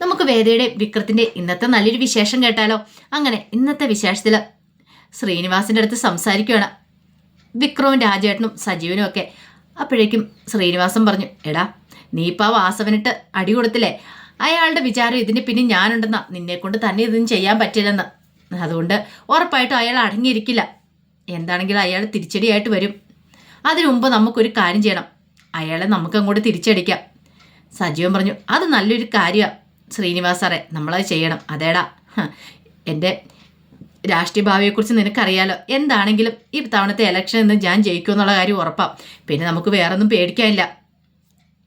നമുക്ക് വേദയുടെ വിക്രത്തിന്റെ ഇന്നത്തെ നല്ലൊരു വിശേഷം കേട്ടാലോ? അങ്ങനെ ഇന്നത്തെ വിശേഷത്തിൽ ശ്രീനിവാസിന്റെ അടുത്ത് സംസാരിക്കുകയാണ് വിക്രവും രാജേട്ടനും സജീവനും ഒക്കെ. അപ്പോഴേക്കും ശ്രീനിവാസൻ പറഞ്ഞു എടാ നീ ഇപ്പം ആ വാസവനിട്ട് അടി കൊടുത്തില്ലേ? അയാളുടെ വിചാരം ഇതിന് പിന്നെ ഞാനുണ്ടെന്നാ. നിന്നെ കൊണ്ട് തന്നെ ഇതൊന്നും ചെയ്യാൻ പറ്റില്ലെന്ന്. അതുകൊണ്ട് ഉറപ്പായിട്ടും അയാൾ അടങ്ങിയിരിക്കില്ല. എന്താണെങ്കിലും അയാൾ തിരിച്ചടിയായിട്ട് വരും. അതിനു മുമ്പ് നമുക്കൊരു കാര്യം ചെയ്യണം. അയാളെ നമുക്ക് അങ്ങോട്ട് തിരിച്ചടിക്കാം. സജീവൻ പറഞ്ഞു അത് നല്ലൊരു കാര്യമാണ് ശ്രീനിവാസ് സാറേ നമ്മളത് ചെയ്യണം. അതേടാ. എന്റെ രാഷ്ട്രീയ ഭാവിയെക്കുറിച്ച് നിനക്കറിയാലോ. എന്താണെങ്കിലും ഈ തവണത്തെ ഇലക്ഷൻ ഇന്ന് ഞാൻ ജയിക്കും എന്നുള്ള കാര്യം ഉറപ്പാം. പിന്നെ നമുക്ക് വേറൊന്നും പേടിക്കാനില്ല.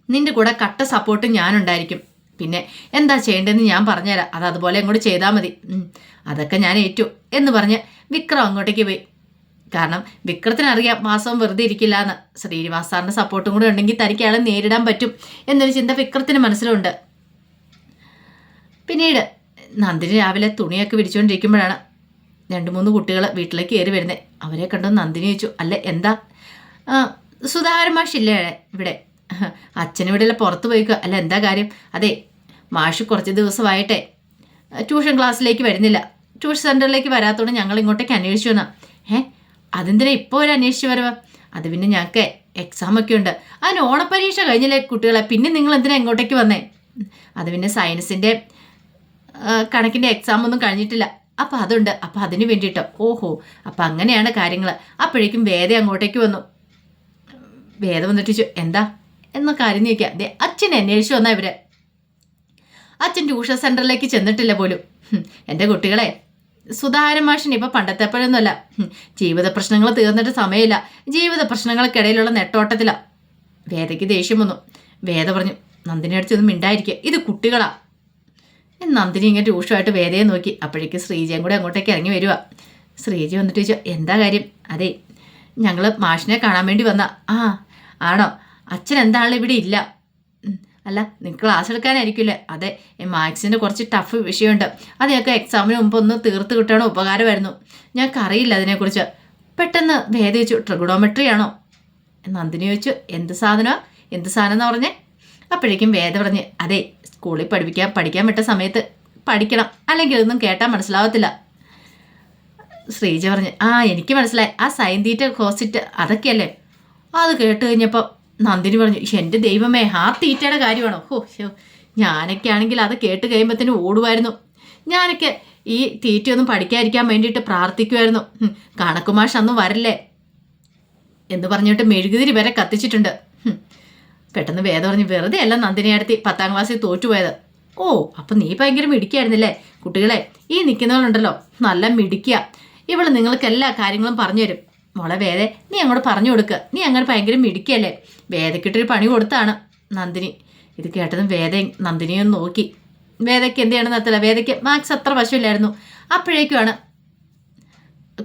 നിന്റെ കൂടെ കട്ട സപ്പോർട്ട് ഞാനുണ്ടായിരിക്കും. പിന്നെ എന്താ ചെയ്യേണ്ടതെന്ന് ഞാൻ പറഞ്ഞുതരാം. അത് അതുപോലെ അങ്ങോട്ട് ചെയ്താൽ മതി. അതൊക്കെ ഞാൻ ഏറ്റു എന്ന് പറഞ്ഞ് വിക്രം അങ്ങോട്ടേക്ക് പോയി. കാരണം വിക്രത്തിനറിയാം മാസം വെറുതെ ഇരിക്കില്ല എന്ന് ശ്രീനിവാസ് സാറിന്റെ സപ്പോർട്ടും കൂടെ ഉണ്ടെങ്കിൽ തനിക്ക് അയാളെ നേരിടാൻ പറ്റും എന്നൊരു ചിന്ത വിക്രത്തിന് മനസ്സിലുണ്ട്. പിന്നീട് നന്ദിനി രാവിലെ തുണിയൊക്കെ വിരിച്ചുകൊണ്ടിരിക്കുമ്പോഴാണ് രണ്ട് മൂന്ന് കുട്ടികൾ വീട്ടിലേക്ക് കയറി വരുന്നത് അവരെ കണ്ടു നന്ദിനി ചോദിച്ചു അല്ല എന്താ? സുധാകരൻ മാഷില്ലേ ഇവിടെ? അച്ഛനും ഇവിടെ പുറത്ത് പോയിക്കുക അല്ല എന്താ കാര്യം? അതെ മാഷ് കുറച്ച് ദിവസമായിട്ടെ ട്യൂഷൻ ക്ലാസ്സിലേക്ക് വരുന്നില്ല. ട്യൂഷൻ സെന്ററിലേക്ക് വരാത്തോണ്ട് ഞങ്ങൾ ഇങ്ങോട്ടേക്ക് അന്വേഷിച്ചു വന്നാ. ഏ അതെന്തിനാ ഇപ്പോൾ ഒരു അന്വേഷിച്ച് വരവ? അത് പിന്നെ ഞങ്ങൾക്ക് എക്സാം ഒക്കെ ഉണ്ട്. അതിന് ഓണപ്പരീക്ഷ കഴിഞ്ഞില്ലേ കുട്ടികളെ? പിന്നെ നിങ്ങൾ എന്തിനാ ഇങ്ങോട്ടേക്ക് വന്നേ? അത് പിന്നെ സയൻസിന്റെ കണക്കിന്റെ എക്സാം ഒന്നും കഴിഞ്ഞിട്ടില്ല. അപ്പം അതുണ്ട്. അപ്പം അതിന് വേണ്ടിയിട്ട്. ഓഹോ. അപ്പം അങ്ങനെയാണ് കാര്യങ്ങൾ അപ്പോഴേക്കും വേദ അങ്ങോട്ടേക്ക് വന്നു. വേദ വന്നിട്ട് എന്താ? എന്ന കാര്യം ചോദിക്കുക ദേ അച്ഛൻ അന്വേഷിച്ചു വന്നാ ഇവരെ. അച്ഛൻ ട്യൂഷൻ സെന്ററിലേക്ക് ചെന്നിട്ടില്ല പോലും. എന്റെ കുട്ടികളെ. സുധാകരൻ മാഷിന് ഇപ്പം പണ്ടത്തെ ജീവിത പ്രശ്നങ്ങൾ തീർന്നിട്ട് സമയമില്ല. ജീവിത പ്രശ്നങ്ങൾക്കിടയിലുള്ള നെട്ടോട്ടത്തിലാണ് വേദയ്ക്ക് ദേഷ്യം വന്നു. വേദ പറഞ്ഞു നന്ദിനി അടുത്തൊന്നും മിണ്ടായിരിക്കുക. ഇത് കുട്ടികളാ. നന്ദിനി ഇങ്ങനെ രൂക്ഷമായിട്ട് വേദയെ നോക്കി. അപ്പോഴേക്ക് ശ്രീജയും കൂടെ അങ്ങോട്ടേക്ക് ഇറങ്ങി വരിക ശ്രീജി വന്നിട്ട് ചോദിച്ചു എന്താ കാര്യം? അതെ ഞങ്ങൾ മാഷിനെ കാണാൻ വേണ്ടി വന്ന. ആ ആണോ? അച്ഛൻ എന്താണല്ലോ ഇവിടെ ഇല്ല. അല്ല നിങ്ങൾ ക്ലാസ് എടുക്കാനായിരിക്കില്ലേ അതെ മാത്സിന്റെ കുറച്ച് ടഫ് വിഷയമുണ്ട്. അതൊക്കെ എക്സാമിന് മുമ്പ് ഒന്ന് തീർത്ത് കിട്ടണോ ഉപകാരമായിരുന്നു. ഞങ്ങൾക്ക് അറിയില്ല അതിനെക്കുറിച്ച്. പെട്ടെന്ന് ഭേദിച്ചു ട്രിഗണോമെട്രി ആണോ? നന്ദിനി ചോദിച്ചു എന്ത് സാധനമാണ് എന്ത് സാധനം എന്ന് പറഞ്ഞേ? അപ്പോഴേക്കും വേദ പറഞ്ഞ് അതെ സ്കൂളിൽ പഠിപ്പിക്കാൻ പഠിക്കാൻ വിട്ട സമയത്ത് പഠിക്കണം. അല്ലെങ്കിൽ ഇതൊന്നും കേട്ടാൽ മനസ്സിലാവത്തില്ല. ശ്രീജ പറഞ്ഞ് ആ എനിക്ക് മനസ്സിലായി. ആ സൈൻ തീറ്റ കോസിറ്റ് അതൊക്കെയല്ലേ? അത് കേട്ട് കഴിഞ്ഞപ്പോൾ നന്ദിനി പറഞ്ഞു "ശ്ശെ, എന്റെ ദൈവമേ ആ തീറ്റയുടെ കാര്യമാണോ? ഹോ ഷോ ഞാനൊക്കെ ആണെങ്കിൽ അത് കേട്ട് കഴിയുമ്പോഴത്തേനും ഓടുമായിരുന്നു. ഞാനൊക്കെ ഈ തീറ്റയൊന്നും പഠിക്കാതിരിക്കാൻ വേണ്ടിയിട്ട് പ്രാർത്ഥിക്കുമായിരുന്നു. കണക്കുമാഷ് അന്ന് വരില്ലേ എന്ന് പറഞ്ഞിട്ട് മെഴുകുതിരി വരെ കത്തിച്ചിട്ടുണ്ട്. പെട്ടെന്ന് വേദം പറഞ്ഞ് വെറുതെ അല്ല നന്ദിനി അടുത്ത് പത്താം ക്ലാസ്സിൽ തോറ്റുപോയത്. ഓ അപ്പം നീ ഭയങ്കര മിടിക്കായിരുന്നില്ലേ കുട്ടികളെ ഈ നിൽക്കുന്നവളുണ്ടല്ലോ നല്ല മിടിക്കുക ഇവൾ നിങ്ങൾക്ക് എല്ലാ കാര്യങ്ങളും പറഞ്ഞു തരും മോളെ വേദേ നീ അങ്ങോട്ട് പറഞ്ഞു കൊടുക്കുക നീ അങ്ങനെ ഭയങ്കര മിടിക്കല്ലേ വേദക്കിട്ടൊരു പണി കൊടുത്താണ് നന്ദിനി. ഇത് കേട്ടതും വേദ നന്ദിനിയും നോക്കി. വേദയ്ക്ക് എന്ത് ചെയ്യണമെന്ന് വേദയ്ക്ക് മാക്സ് അത്ര വശമില്ലായിരുന്നു. അപ്പോഴേക്കുമാണ്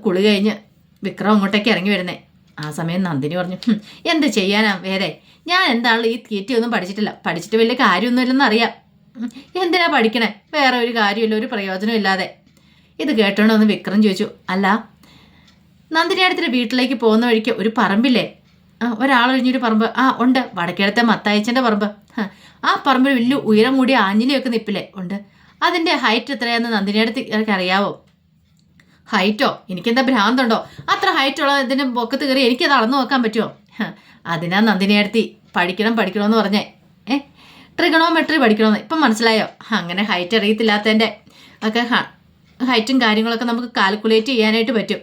കുളി കഴിഞ്ഞ് വിക്രം അങ്ങോട്ടേക്ക് ഇറങ്ങി വരുന്നേ. ആ സമയം നന്ദിനി പറഞ്ഞു "ഹും, എന്ത് ചെയ്യാനാ വേറെ? ഞാൻ എന്താണ് ഈ തീറ്റയൊന്നും പഠിച്ചിട്ടില്ല. പഠിച്ചിട്ട് വലിയ കാര്യമൊന്നുമില്ലെന്ന് അറിയാം. എന്തിനാ പഠിക്കണേ? വേറെ ഒരു കാര്യമില്ല ഒരു പ്രയോജനം ഇല്ലാതെ. ഇത് കേട്ടോണ്ട് ഒന്ന് വിക്രം ചോദിച്ചു അല്ല നന്ദിനി അടുത്തിന്റെ വീട്ടിലേക്ക് പോകുന്ന വഴിക്ക് ഒരു പറമ്പില്ലേ? ഒരാളൊഴിഞ്ഞൊരു പറമ്പ്. ആ ഉണ്ട്. വടക്കേടത്തെ മത്തായച്ചന്റെ പറമ്പ്. ആ പറമ്പിൽ വലിയ ഉയരം കൂടിയ ആഞ്ഞിലിയൊക്കെ നിപ്പില്ലേ? ഉണ്ട്. അതിന്റെ ഹൈറ്റ് എത്രയാണെന്ന് നന്ദിനിയടുത്ത് അറിയാവോ? ഹൈറ്റോ? എനിക്കെന്താ ഭ്രാന്തുണ്ടോ? അത്ര ഹൈറ്റുള്ള ഇതിന്റെ പൊക്കത്ത് കയറി എനിക്കത് അളന്നു നോക്കാൻ പറ്റുമോ അതിനാ നന്ദിനിയടുത്തി പഠിക്കണം പഠിക്കണമെന്ന് പറഞ്ഞേ. ഏ ട്രിഗണോമെട്രി പഠിക്കണമെന്ന് ഇപ്പം മനസ്സിലായോ? അങ്ങനെ ഹൈറ്റ് അറിയത്തില്ലാത്തതിന്റെ ഒക്കെ ഹൈറ്റും കാര്യങ്ങളൊക്കെ നമുക്ക് കാൽക്കുലേറ്റ് ചെയ്യാനായിട്ട് പറ്റും.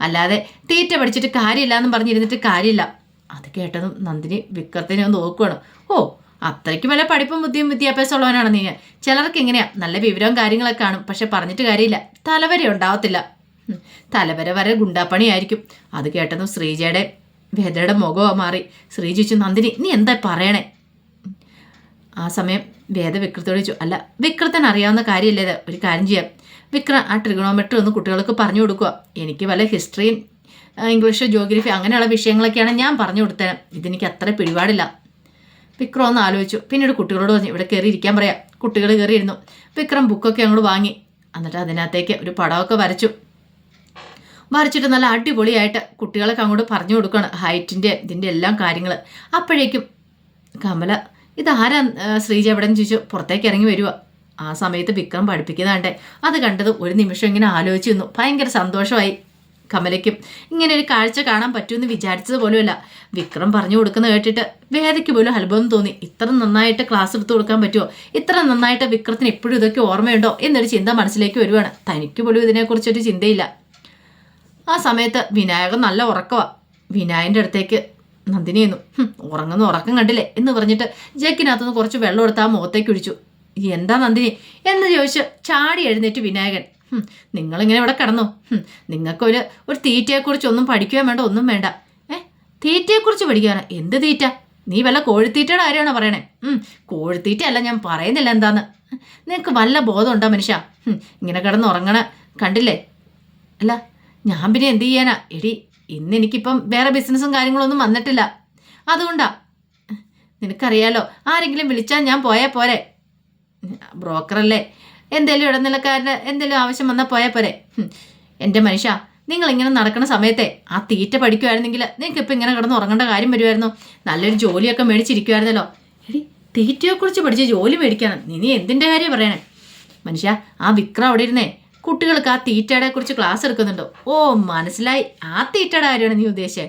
അല്ലാതെ തീറ്റ പഠിച്ചിട്ട് കാര്യമില്ല എന്ന് പറഞ്ഞിരുന്നിട്ട് കാര്യമില്ല. അത് കേട്ടതും നന്ദിനി വിക്രത്തിനെ ഒന്ന് നോക്കുകയാണ് ഓ അത്രയ്ക്ക് വല്ല പഠിപ്പും ബുദ്ധിയും വിദ്യാഭ്യാസം ഉള്ളവനാണ് നീ. ചിലർക്ക് എങ്ങനെയാ നല്ല വിവരവും കാര്യങ്ങളൊക്കെ കാണും പക്ഷെ പറഞ്ഞിട്ട് കാര്യമില്ല. തലവര ഉണ്ടാവത്തില്ല. തലവര വരെ ഗുണ്ടാപ്പണിയായിരിക്കും. അത് കേട്ടതും ശ്രീജയുടെ വേദയുടെ മുഖമോ മാറി. ശ്രീ ചോദിച്ചു നന്ദിനി നീ എന്താ പറയണേ? ആ സമയം വേദ വിക്രത്തോട് ചോദിച്ചു അല്ല വിക്രത്തിന് അറിയാവുന്ന കാര്യമല്ലേ ഒരു കാര്യം ചെയ്യാം. വിക്രം ആ ട്രിഗണോമെട്രി ഒന്ന് കുട്ടികൾക്ക് പറഞ്ഞു കൊടുക്കുക എനിക്ക് വല്ല ഹിസ്റ്ററിയും ഇംഗ്ലീഷ് ജോഗ്രഫി അങ്ങനെയുള്ള വിഷയങ്ങളൊക്കെയാണ് ഞാൻ പറഞ്ഞു കൊടുത്തത്. ഇതെനിക്ക് അത്ര പിടിപാടില്ല. വിക്രം ഒന്ന് ആലോചിച്ചു. പിന്നീട് കുട്ടികളോട് പറഞ്ഞു ഇവിടെ കയറി ഇരിക്കാൻ പറയാം. കുട്ടികൾ കയറിയിരുന്നു വിക്രം ബുക്കൊക്കെ അങ്ങോട്ട് വാങ്ങി. എന്നിട്ട് അതിനകത്തേക്ക് ഒരു പടമൊക്കെ വരച്ചു. വരച്ചിട്ട് നല്ല അടിപൊളിയായിട്ട് കുട്ടികളൊക്കെ അങ്ങോട്ട് പറഞ്ഞു കൊടുക്കുകയാണ്. ഹൈറ്റിന്റെ ഇതിന്റെ എല്ലാം കാര്യങ്ങൾ. അപ്പോഴേക്കും കമല ഇതാരാ ശ്രീജ എവിടെ ചോദിച്ചു. പുറത്തേക്ക് ഇറങ്ങി വരിക ആ സമയത്ത് വിക്രം പഠിപ്പിക്കുന്നതാണ്ടേ. അത് കണ്ടത് ഒരു നിമിഷം ഇങ്ങനെ ആലോചിച്ചു നിന്നു. ഭയങ്കര സന്തോഷമായി. കമലയ്ക്കും ഇങ്ങനെ ഒരു കാഴ്ച കാണാൻ പറ്റുമെന്ന് വിചാരിച്ചത് പോലുമല്ല വിക്രം പറഞ്ഞു കൊടുക്കുന്ന കേട്ടിട്ട് വേദയ്ക്ക് പോലും അത്ഭുതം തോന്നി. ഇത്ര നന്നായിട്ട് ക്ലാസ് എടുത്തു കൊടുക്കാൻ പറ്റുമോ ഇത്ര നന്നായിട്ട് വിക്രത്തിന് എപ്പോഴും ഇതൊക്കെ ഓർമ്മയുണ്ടോ? എന്നൊരു ചിന്ത മനസ്സിലേക്ക് വരുവാണ്. തനിക്ക് പോലും ഇതിനെക്കുറിച്ചൊരു ചിന്തയില്ല. ആ സമയത്ത് വിനായകൻ നല്ല ഉറക്കവാ. വിനായന്റെ അടുത്തേക്ക് നന്ദിനി എന്നു ഉറങ്ങുന്ന ഉറക്കം കണ്ടില്ലേ? എന്ന് പറഞ്ഞിട്ട് ജക്കിനകത്തുനിന്ന് കുറച്ച് വെള്ളം എടുത്ത് ആ മുഖത്തേക്ക് ഒഴിച്ചു എന്താ നന്ദിനി? എന്ന് ചോദിച്ച് ചാടി എഴുന്നേറ്റ് വിനായകൻ. "ഹും, നിങ്ങളിങ്ങനെ ഇവിടെ കിടന്നു. നിങ്ങൾക്കൊരു ഒരു തീറ്റയെക്കുറിച്ച് ഒന്നും പഠിക്കുകയും വേണ്ട ഒന്നും വേണ്ട. ഏ തീറ്റയെക്കുറിച്ച് പഠിക്കാനാ എന്ത് തീറ്റ? നീ വല്ല കോഴിത്തീറ്റയുടെ കാര്യമാണോ പറയണേ? കോഴിത്തീറ്റ അല്ല ഞാൻ പറയുന്നില്ല എന്താന്ന്. നിനക്ക് വല്ല ബോധമുണ്ടോ മനുഷ്യ? ഇങ്ങനെ കിടന്ന് ഉറങ്ങണ കണ്ടില്ലേ? അല്ല ഞാൻ പിന്നെ എന്ത് ചെയ്യാനാ? എടി ഇന്ന് എനിക്കിപ്പം വേറെ ബിസിനസ്സും കാര്യങ്ങളൊന്നും വന്നിട്ടില്ല. അതുകൊണ്ടാ. നിനക്കറിയാലോ ആരെങ്കിലും വിളിച്ചാൽ ഞാൻ പോയാൽ പോരെ. ബ്രോക്കറല്ലേ? എന്തേലും ഇടനിലക്കാരന് എന്തേലും ആവശ്യം വന്നാൽ പോയാൽ പോരെ. എന്റെ മനുഷ്യ നിങ്ങൾ ഇങ്ങനെ നടക്കുന്ന സമയത്തെ ആ തീറ്റ പഠിക്കുമായിരുന്നെങ്കിൽ നിങ്ങൾക്ക് ഇപ്പം ഇങ്ങനെ കിടന്ന് ഉറങ്ങേണ്ട കാര്യം വരുമായിരുന്നു നല്ലൊരു ജോലിയൊക്കെ മേടിച്ചിരിക്കുമായിരുന്നല്ലോ എടി തീറ്റയെക്കുറിച്ച് പഠിച്ച് ജോലി മേടിക്കണം നീ എന്തിന്റെ കാര്യം പറയണേ? മനുഷ്യ ആ വിക്രം അവിടെ ഇരുന്നേ. കുട്ടികൾക്ക് ആ തീറ്റയുടെ കുറിച്ച് ക്ലാസ് എടുക്കുന്നുണ്ടോ? ഓ മനസ്സിലായി. ആ തീറ്റയുടെ കാര്യമാണ് നീ ഉദ്ദേശിച്ചേ.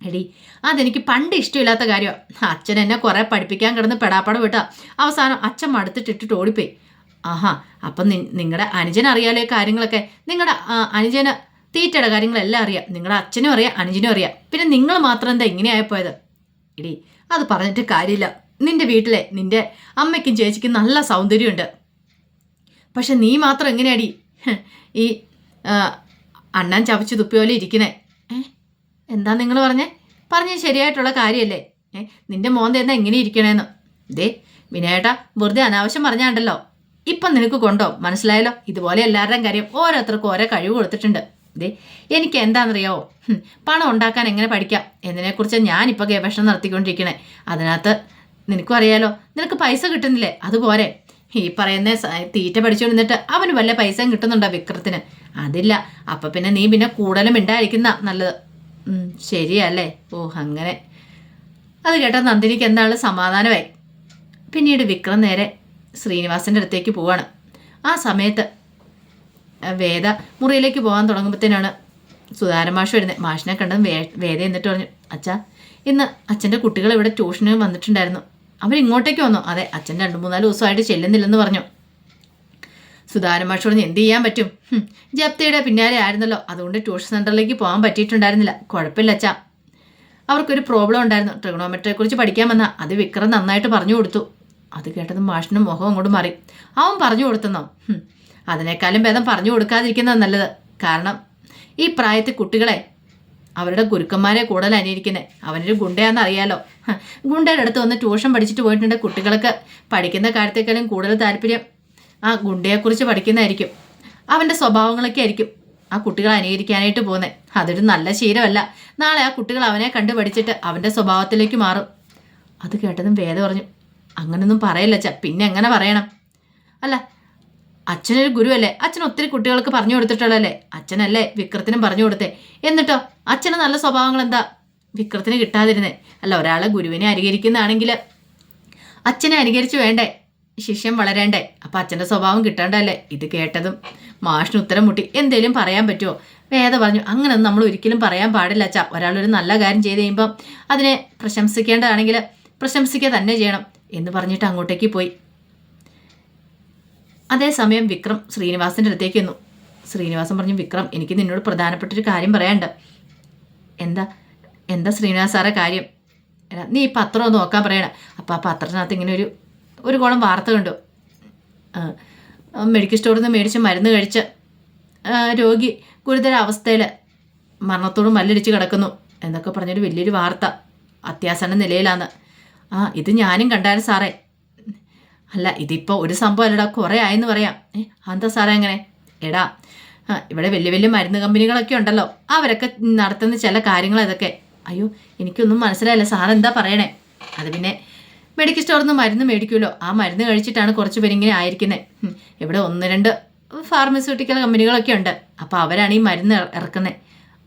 എടി അതെനിക്ക് പണ്ട് ഇഷ്ടമില്ലാത്ത കാര്യമാണ് അച്ഛൻ എന്നെ കുറേ പഠിപ്പിക്കാൻ കിടന്ന് പെടാപ്പാട് വിട്ടാ. അവസാനം അച്ഛൻ മടുത്തിട്ടിട്ടിട്ട് ഓടിപ്പോയി. ആഹാ അപ്പം നിങ്ങളുടെ അനുജൻ അറിയാലേ കാര്യങ്ങളൊക്കെ? നിങ്ങളുടെ അനുജന് തീറ്റയുടെ കാര്യങ്ങളെല്ലാം അറിയാം. നിങ്ങളുടെ അച്ഛനും അറിയാം അനുജനും അറിയാം. പിന്നെ നിങ്ങൾ മാത്രം എന്താ ഇങ്ങനെ പോയത്? എടി അത് പറഞ്ഞിട്ട് കാര്യമില്ല. നിന്റെ വീട്ടിലെ നിന്റെ അമ്മയ്ക്കും ചേച്ചിക്കും നല്ല സൗന്ദര്യമുണ്ട്. പക്ഷെ നീ മാത്രം എങ്ങനെയാടി? ഈ അണ്ണൻ ചവച്ച് തുപ്പി പോലെ ഇരിക്കണേ ഏ എന്താ നിങ്ങൾ പറഞ്ഞേ? പറഞ്ഞ ശരിയായിട്ടുള്ള കാര്യമല്ലേ? ഏ നിന്റെ മോൻ എന്താ എങ്ങനെ ഇരിക്കണേന്ന്. ദേ വിനയേട്ടാ വെറുതെ അനാവശ്യം പറഞ്ഞാണ്ടല്ലോ. ഇപ്പം നിനക്ക് കൊണ്ടോ? മനസ്സിലായല്ലോ? ഇതുപോലെ എല്ലാവരുടെയും കാര്യം ഓരോരുത്തർക്കും ഓരോ കഴിവ് കൊടുത്തിട്ടുണ്ട്. ദേ എനിക്ക് എന്താണെന്നറിയാവോ പണം ഉണ്ടാക്കാൻ എങ്ങനെ പഠിക്കാം? എന്നതിനെക്കുറിച്ച് ഞാനിപ്പോൾ ഗവേഷണം നടത്തിക്കൊണ്ടിരിക്കണേ. അതിനകത്ത് നിനക്കും അറിയാലോ നിനക്ക് പൈസ കിട്ടുന്നില്ലേ? അതുപോലെ. ഈ പറയുന്ന തീറ്റ പഠിച്ചുകൊണ്ടിരുന്നിട്ട് അവന് വല്ല പൈസയും കിട്ടുന്നുണ്ടോ വിക്രത്തിന്? അതില്ല. അപ്പൊ പിന്നെ നീ പിന്നെ കൂടുതലും മിണ്ടായിരിക്കുന്ന നല്ലത്. ശരിയല്ലേ? ഓ അങ്ങനെ. അത് കേട്ട നന്ദിനിക്ക് എന്താണ് സമാധാനമായി. പിന്നീട് വിക്രം നേരെ ശ്രീനിവാസന്റെ അടുത്തേക്ക് പോവാണ്. ആ സമയത്ത് വേദ മുറിയിലേക്ക് പോകാൻ തുടങ്ങുമ്പോഴത്തേനാണ് സുധാരൻ മാഷ് വരുന്നത് മാഷിനെ കണ്ടത് വേ വേദ എന്നിട്ട് പറഞ്ഞു അച്ഛാ ഇന്ന് അച്ഛന്റെ കുട്ടികൾ ഇവിടെ ട്യൂഷന് വന്നിട്ടുണ്ടായിരുന്നു. അവരിങ്ങോട്ടേക്ക് വന്നു. അതെ അച്ഛൻ രണ്ട് മൂന്നാൽ ദിവസമായിട്ട് ചെല്ലുന്നില്ലെന്ന് പറഞ്ഞു. സുധാരൻ മാഷ് പറഞ്ഞു എന്ത് ചെയ്യാൻ പറ്റും? ജപ്തിയുടെ പിന്നാലെ ആയിരുന്നല്ലോ. അതുകൊണ്ട് ട്യൂഷൻ സെന്ററിലേക്ക് പോകാൻ പറ്റിയിട്ടുണ്ടായിരുന്നില്ല. കുഴപ്പമില്ല അച്ഛാ. അവർക്കൊരു പ്രോബ്ലം ഉണ്ടായിരുന്നു. ട്രിഗണോമെട്രിയെക്കുറിച്ച് പഠിക്കാൻ വന്ന അത് വിക്രം നന്നായിട്ട് പറഞ്ഞു കൊടുത്തു. അത് കേട്ടത് മാഷിനും മുഖം അങ്ങോട്ട് മാറി. അവൻ പറഞ്ഞു കൊടുത്തെന്നോ? അതിനേക്കാളും ഭേദം പറഞ്ഞു കൊടുക്കാതിരിക്കുന്നത് നല്ലത്. കാരണം ഈ പ്രായത്തിൽ കുട്ടികളെ അവരുടെ ഗുരുക്കന്മാരെ കൂടുതൽ അനിയിരിക്കുന്നത് അവനൊരു ഗുണ്ടയാണെന്ന് അറിയാലോ. ഗുണ്ടയുടെ അടുത്ത് വന്ന് ട്യൂഷൻ പഠിച്ചിട്ട് പോയിട്ടുണ്ട് കുട്ടികൾക്ക്. പഠിക്കുന്ന കാര്യത്തേക്കാളും കൂടുതൽ താല്പര്യം ആ ഗുണ്ടയെക്കുറിച്ച് പഠിക്കുന്നതായിരിക്കും. അവന്റെ സ്വഭാവങ്ങളൊക്കെ ആയിരിക്കും ആ കുട്ടികൾ അനുകരിക്കാനായിട്ട് പോകുന്നത് അതൊരു നല്ല ശീലമല്ല. നാളെ ആ കുട്ടികൾ അവനെ കണ്ടു പഠിച്ചിട്ട് അവന്റെ സ്വഭാവത്തിലേക്ക് മാറും. അത് കേട്ടതും വേദ പറഞ്ഞു അങ്ങനൊന്നും പറയല്ല അച്ഛ പിന്നെ എങ്ങനെ പറയണം? അല്ല അച്ഛനൊരു ഗുരുവല്ലേ? അച്ഛൻ ഒത്തിരി കുട്ടികൾക്ക് പറഞ്ഞു കൊടുത്തിട്ടുള്ളല്ലേ അച്ഛനല്ലേ വിക്രത്തിനും പറഞ്ഞു കൊടുത്തേ? എന്നിട്ടോ അച്ഛന് നല്ല സ്വഭാവങ്ങൾ എന്താ വിക്രത്തിന് കിട്ടാതിരുന്നേ. അല്ല ഒരാളെ ഗുരുവിനെ അനുകരിക്കുന്നതാണെങ്കിൽ അച്ഛനെ അനുകരിച്ച് വേണ്ടേ? ശിഷ്യം വളരണ്ടേ? അപ്പം അച്ഛന്റെ സ്വഭാവം കിട്ടണ്ടല്ലേ ഇത് കേട്ടതും മാഷിന് ഉത്തരം മുട്ടി. എന്തേലും പറയാൻ പറ്റുമോ വേദ പറഞ്ഞു അങ്ങനെയൊന്നും നമ്മൾ ഒരിക്കലും പറയാൻ പാടില്ല അച്ഛാ. ഒരാളൊരു നല്ല കാര്യം ചെയ്ത് കഴിയുമ്പം അതിനെ പ്രശംസിക്കേണ്ടതാണെങ്കിൽ പ്രശംസിക്കുക തന്നെ ചെയ്യണം. എന്ന് പറഞ്ഞിട്ട് അങ്ങോട്ടേക്ക് പോയി. അതേസമയം വിക്രം ശ്രീനിവാസിന്റെ അടുത്തേക്ക് വന്നു ശ്രീനിവാസൻ പറഞ്ഞു വിക്രം എനിക്ക് നിന്നോട് പ്രധാനപ്പെട്ടൊരു കാര്യം പറയാണ്ട് എന്താ? എന്താ ശ്രീനിവാസ് സാറേ കാര്യം? നീ ഈ പത്രം നോക്കാൻ പറയണം. അപ്പോൾ ആ പത്രത്തിനകത്ത് ഇങ്ങനെ ഒരു ഒരു കോളം വാർത്ത കണ്ടു. മെഡിക്കൽ സ്റ്റോറിൽ നിന്ന് മേടിച്ച് മരുന്ന് കഴിച്ച് രോഗി ഗുരുതര അവസ്ഥയിൽ മരണത്തോട് മല്ലടിച്ച് കിടക്കുന്നു എന്നൊക്കെ പറഞ്ഞൊരു വലിയൊരു വാർത്ത അത്യാസന്ന നിലയിലാണ് ആ ഇത് ഞാനും കണ്ടായിരുന്നു സാറേ. അല്ല ഇതിപ്പോൾ ഒരു സംഭവം അല്ലടാ കുറേ ആയെന്ന് പറയാം. ഏ സാറേ അങ്ങനെ? എടാ ഇവിടെ വലിയ വലിയ മരുന്ന് കമ്പനികളൊക്കെ ഉണ്ടല്ലോ. അവരൊക്കെ നടത്തുന്ന ചില കാര്യങ്ങൾ ഇതൊക്കെ. അയ്യോ എനിക്കൊന്നും മനസ്സിലായില്ല. സാറെന്താ പറയണേ? അത് പിന്നെ മെഡിക്കൽ സ്റ്റോറിൽ നിന്ന് മരുന്ന് മേടിക്കുമല്ലോ. ആ മരുന്ന് കഴിച്ചിട്ടാണ് കുറച്ച് പേരിങ്ങനെ ആയിരിക്കുന്നത് ഇവിടെ ഒന്ന് രണ്ട് ഫാർമസ്യൂട്ടിക്കൽ കമ്പനികളൊക്കെ ഉണ്ട്. അപ്പോൾ അവരാണ് ഈ മരുന്ന് ഇറ- ഇറക്കുന്നത്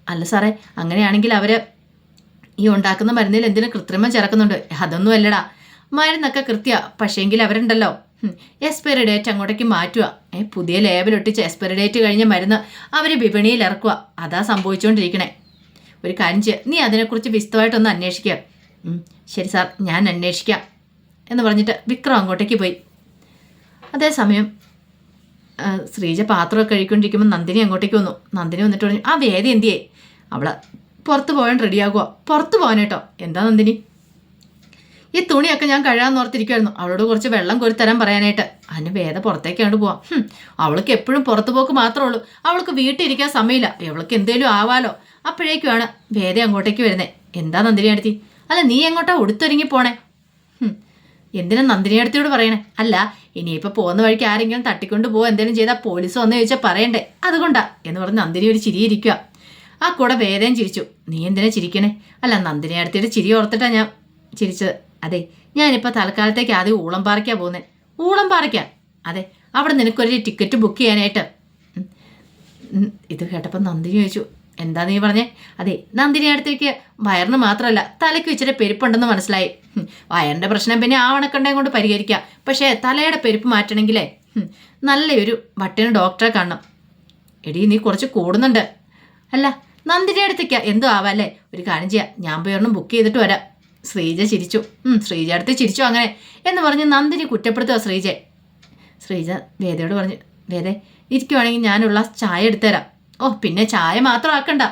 അല്ല സാറേ അങ്ങനെയാണെങ്കിൽ അവർ ഈ ഉണ്ടാക്കുന്ന മരുന്നിൽ എന്തിനും കൃത്രിമം ചേർക്കുന്നുണ്ട്. അതൊന്നും അല്ലടാ. മരുന്നൊക്കെ കൃത്യ. പക്ഷേങ്കിൽ അവരുണ്ടല്ലോ. എക്സ്പയറി ഡേറ്റ് അങ്ങോട്ടേക്ക് മാറ്റുക ഏ പുതിയ ലേബലൊട്ടിച്ച് എക്സ്പയറി ഡേറ്റ് കഴിഞ്ഞ മരുന്ന് അവർ വിപണിയിൽ ഇറക്കുക അതാ സംഭവിച്ചുകൊണ്ടിരിക്കണേ ഒരു കാര്യം ചെയ്യുക നീ അതിനെക്കുറിച്ച് വിശദമായിട്ടൊന്ന് അന്വേഷിക്കുക ശരി സാർ ഞാൻ അന്വേഷിക്കാം. എന്ന് പറഞ്ഞിട്ട് വിക്രം അങ്ങോട്ടേക്ക് പോയി. അതേസമയം ശ്രീജ പാത്രമൊക്കെ കഴിക്കൊണ്ടിരിക്കുമ്പോൾ നന്ദിനി അങ്ങോട്ടേക്ക് വന്നു. നന്ദിനി വന്നിട്ട് പറഞ്ഞു ആ വേദി എന്തിയേ? അവൾ പുറത്ത് പോകാൻ റെഡിയാകുക. പുറത്ത് പോകാൻ കേട്ടോ. എന്താ നന്ദിനി? ഈ തുണിയൊക്കെ ഞാൻ കഴുകാൻ ഓർത്തിരിക്കുമായിരുന്നു അവളോട് കുറച്ച് വെള്ളം കോരി തരാൻ പറയാനായിട്ട്. അതിന് വേദ പുറത്തേക്കാണ്ട് പോവാം. അവൾക്ക് എപ്പോഴും പുറത്തു പോക്ക് മാത്രമേ ഉള്ളൂ. അവൾക്ക് വീട്ടിൽ ഇരിക്കാൻ സമയമില്ല. അവൾക്ക് എന്തേലും ആവാലോ. അപ്പോഴേക്കുമാണ് വേദ അങ്ങോട്ടേക്ക് വരുന്നത് എന്താ നന്ദിനി അടുത്തി? അല്ല നീ എങ്ങോട്ടാ ഉടുത്തൊരുങ്ങി പോണേ? എന്തിനാ നന്ദിനി അടുത്തിയോട് പറയണേ? അല്ല ഇനിയിപ്പോൾ പോകുന്ന വഴിക്ക് ആരെങ്കിലും തട്ടിക്കൊണ്ട് പോകുക എന്തെങ്കിലും ചെയ്താൽ പോലീസ് വന്നു ചോദിച്ചാൽ പറയണ്ടേ? അതുകൊണ്ടാ എന്ന് പറഞ്ഞ് നന്ദിനി ഒരു ചിരിയിരിക്കുക ആ കൂടെ വേദയും ചിരിച്ചു. നീ എന്തിനാ ചിരിക്കണേ? അല്ല നന്ദിനെ അടുത്തിട്ട് ചിരി ഓർത്തിട്ടാ ഞാൻ ചിരിച്ചത്. അതെ ഞാനിപ്പോൾ തൽക്കാലത്തേക്ക് ആദ്യം ഊളംപാറയ്ക്കാ പോകുന്നത് ഊളംപാറയ്ക്കാ? അതെ അവിടെ നിനക്കൊരു ടിക്കറ്റ് ബുക്ക് ചെയ്യാനായിട്ട്. ഇത് കേട്ടപ്പോൾ നന്ദിനി ചോദിച്ചു എന്താ നീ പറഞ്ഞേ? അതെ നന്ദിനി അടുത്തേക്ക് വയറിന് മാത്രമല്ല തലയ്ക്ക് ഇച്ചിരി പെരുപ്പുണ്ടെന്ന് മനസ്സിലായി. വയറിന്റെ പ്രശ്നം പിന്നെ ആ വണക്കണ്ടയും കൊണ്ട് പരിഹരിക്കാം. പക്ഷേ തലയുടെ പെരുപ്പ് മാറ്റണമെങ്കിലേ നല്ലൊരു വട്ടിന് ഡോക്ടറെ കാണണം. എടി നീ കുറച്ച് കൂടുന്നുണ്ട്. അല്ല നന്ദിനി അടുത്തേക്കാ. എന്തോ ആവാല്ലേ? ഒരു കാര്യം ചെയ്യാം. ഞാൻ പോയി ഒരെണ്ണം ബുക്ക് ചെയ്തിട്ട് വരാം. ശ്രീജ ചിരിച്ചു. ശ്രീജ അടുത്ത് ചിരിച്ചു അങ്ങനെ. എന്ന് പറഞ്ഞ് നന്ദിനി കുറ്റപ്പെടുത്തുക ശ്രീജയെ ശ്രീജ വേദയോട് പറഞ്ഞു വേദ ഇരിക്കുവാണെങ്കിൽ ഞാനുള്ള ചായ എടുത്തുതരാം. ഓ പിന്നെ ചായ മാത്രം ആക്കണ്ട.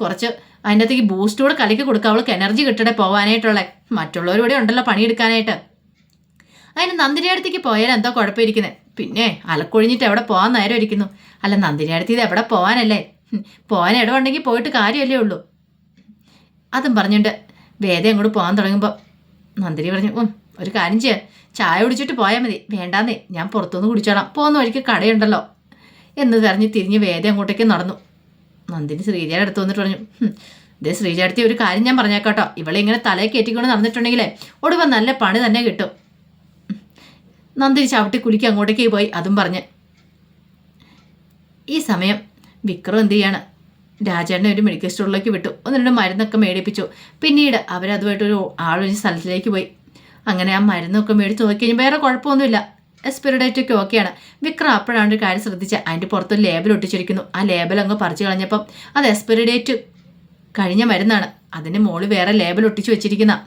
കുറച്ച് അതിന്റെ അകത്തേക്ക് ബൂസ്റ്റ് കൂടെ കലക്കി കൊടുക്കുക അവൾക്ക് എനർജി കിട്ടട്ടെ പോകാനായിട്ടുള്ള മറ്റുള്ളവർ ഇവിടെ ഉണ്ടല്ലോ പണിയെടുക്കാനായിട്ട്. അതിന് നന്ദിനി അടുത്തേക്ക് പോയാൽ എന്തോ കുഴപ്പമിരിക്കുന്നത് പിന്നെ അലക്കൊഴിഞ്ഞിട്ട് എവിടെ പോകാൻ നേരം ഇരിക്കുന്നു അല്ല നന്ദിനി അടുത്ത് ഇത് എവിടെ പോകാനല്ലേ പോകാൻ ഇടമുണ്ടെങ്കിൽ പോയിട്ട് കാര്യമല്ലേ ഉള്ളൂ. അതും പറഞ്ഞിട്ട് വേദ അങ്ങോട്ട് പോകാൻ തുടങ്ങുമ്പോൾ നന്ദിനി പറഞ്ഞു ഓ ഒരു കാര്യം ചെയ്യാം. ചായ കുടിച്ചിട്ട് പോയാൽ മതി. വേണ്ടാന്നേ. ഞാൻ പുറത്തുനിന്ന് കുടിച്ചോളാം. പോകുന്ന വഴിക്ക് കടയുണ്ടല്ലോ. എന്ന് പറഞ്ഞ് തിരിഞ്ഞ് വേദ അങ്ങോട്ടേക്ക് നടന്നു. നന്ദിനി ശ്രീജയുടെ അടുത്ത് വന്നിട്ട് പറഞ്ഞു ഇതേ ദേ ശ്രീജ അടുത്ത് ഒരു കാര്യം ഞാൻ പറഞ്ഞേക്കാട്ടോ. ഇവളെ ഇങ്ങനെ തലയെ കയറ്റിക്കൊണ്ട് നടന്നിട്ടുണ്ടെങ്കിലേ ഒടുവ നല്ല പണി തന്നെ കിട്ടും. നന്ദിനി ചവിട്ടി കുലിക്ക് അങ്ങോട്ടേക്ക് പോയി. അതും പറഞ്ഞ് ഈ സമയം വിക്രം എന്ത് ചെയ്യാണ്? രാജേട്ടനെ ഒരു മെഡിക്കൽ സ്റ്റോറിലേക്ക് വിട്ടു. ഒന്ന് രണ്ട് മരുന്നൊക്കെ മേടിപ്പിച്ചു. പിന്നീട് അവരതുമായിട്ടൊരു ആളൊരു സ്ഥലത്തിലേക്ക് പോയി. അങ്ങനെ ആ മരുന്നൊക്കെ മേടിച്ച് നോക്കി കഴിഞ്ഞാൽ വേറെ കുഴപ്പമൊന്നുമില്ല. എക്സ്പയറി ഡേറ്റ് ഒക്കെ ഓക്കെയാണ് വിക്രം അപ്പോഴാണ് ഒരു കാര്യം ശ്രദ്ധിച്ച. അതിന്റെ പുറത്തൊരു ലേബൽ ഒട്ടിച്ചിരിക്കുന്നു. ആ ലേബൽ അങ്ങ് പറിച്ചു കളഞ്ഞപ്പം അത് എസ്പിരിഡേറ്റ് ഡേറ്റ് കഴിഞ്ഞ മരുന്നാണ്. അതിന് മുകളിൽ വേറെ ലേബൽ ഒട്ടിച്ചു വെച്ചിരിക്കുന്ന.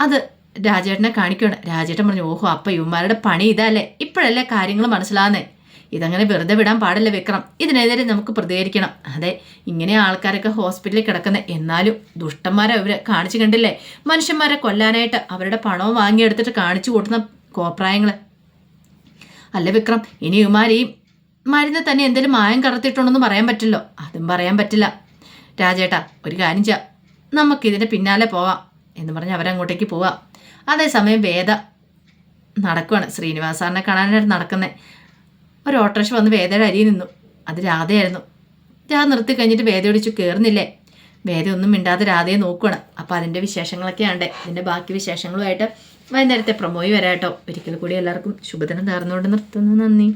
അത് രാജേട്ടനെ കാണിക്കുകയാണ് രാജേട്ടൻ പറഞ്ഞു ഓഹോ അപ്പം ഇവന്മാരുടെ പണി ഇതല്ലേ? ഇപ്പോഴല്ലേ കാര്യങ്ങൾ മനസ്സിലാകുന്നേ ഇതങ്ങനെ വെറുതെ വിടാൻ പാടില്ല വിക്രം? ഇതിനെതിരെ നമുക്ക് പ്രതികരിക്കണം. അതെ ഇങ്ങനെ ആൾക്കാരൊക്കെ ഹോസ്പിറ്റലിൽ കിടക്കുന്ന. എന്നാലും ദുഷ്ടന്മാരെ അവരെ കാണിച്ചു കണ്ടില്ലേ? മനുഷ്യന്മാരെ കൊല്ലാനായിട്ട് അവരുടെ പണവും വാങ്ങിയെടുത്തിട്ട് കാണിച്ചു കൂട്ടുന്ന കോപ്രായങ്ങൾ അല്ല വിക്രം ഇനി ഇവന്മാർ മരുന്ന് തന്നെ എന്തെങ്കിലും മായം കടത്തിയിട്ടുണ്ടെന്ന് പറയാൻ പറ്റില്ലോ? അതും പറയാൻ പറ്റില്ല. രാജേട്ടാ ഒരു കാര്യം ചെയ്യാം. നമുക്കിതിന്റെ പിന്നാലെ പോവാം എന്ന് പറഞ്ഞ് അവരങ്ങോട്ടേക്ക് പോവാം. അതേസമയം വേദ നടക്കുവാണ്. ശ്രീനിവാസാറിനെ കാണാനായിട്ട് നടക്കുന്നത് ഒരു ഓട്ടോറിക്ഷ വന്ന് വേദയുടെ അരിയിൽ നിന്നു. അത് രാധയായിരുന്നു. രാധ നിർത്തി കഴിഞ്ഞിട്ട് വേദ ഒടിച്ചു കയറുന്നില്ലേ വേദ ഒന്നും മിണ്ടാതെ രാധയെ നോക്കുവാണ്. അപ്പോൾ അതിന്റെ ആണ് ഇതിന്റെ ബാക്കി വിശേഷങ്ങളുമായിട്ട് വൈകുന്നേരത്തെ പ്രൊമോയി വരാട്ടോ ഒരിക്കൽ കൂടി എല്ലാവർക്കും ശുഭദിനം നേർന്നുകൊണ്ട് നിർത്തുന്നു. നന്ദി.